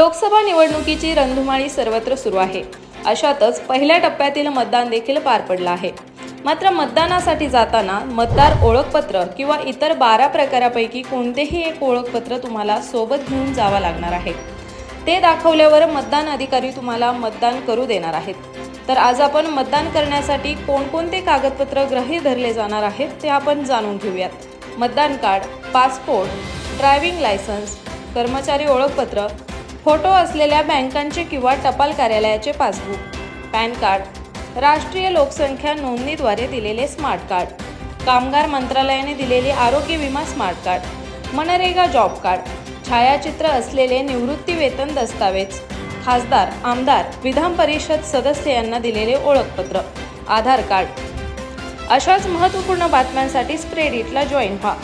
लोकसभा निवडणुकीची रणधुमाळी सर्वत्र सुरू आहे. अशातच पहिल्या टप्प्यातील मतदान देखील पार पडलं आहे. मात्र मतदानासाठी जाताना मतदार ओळखपत्र किंवा इतर बारा प्रकारापैकी कोणतेही एक ओळखपत्र तुम्हाला सोबत घेऊन जावं लागणार आहे. ते दाखवल्यावर मतदान अधिकारी तुम्हाला मतदान करू देणार आहेत. तर आज आपण मतदान करण्यासाठी कोणकोणते कागदपत्र ग्रही धरले जाणार आहेत ते आपण जाणून घेऊयात. मतदान कार्ड पासपोर्ट ड्रायव्हिंग लायसन्स कर्मचारी ओळखपत्र फोटो असलेल्या बँकांचे किंवा टपाल कार्यालयाचे पासबुक पॅन कार्ड राष्ट्रीय लोकसंख्या नोंदणीद्वारे दिलेले स्मार्ट कार्ड कामगार मंत्रालयाने दिलेले आरोग्य विमा smart card MNREGA job card छायाचित्र असलेले निवृत्ती वेतन दस्तावेज खासदार आमदार विधान परिषद सदस्य यांना दिलेले ओळखपत्र आधार कार्ड. अशाच महत्त्वपूर्ण बातम्यांसाठी स्प्रेडिटला जॉईन व्हा.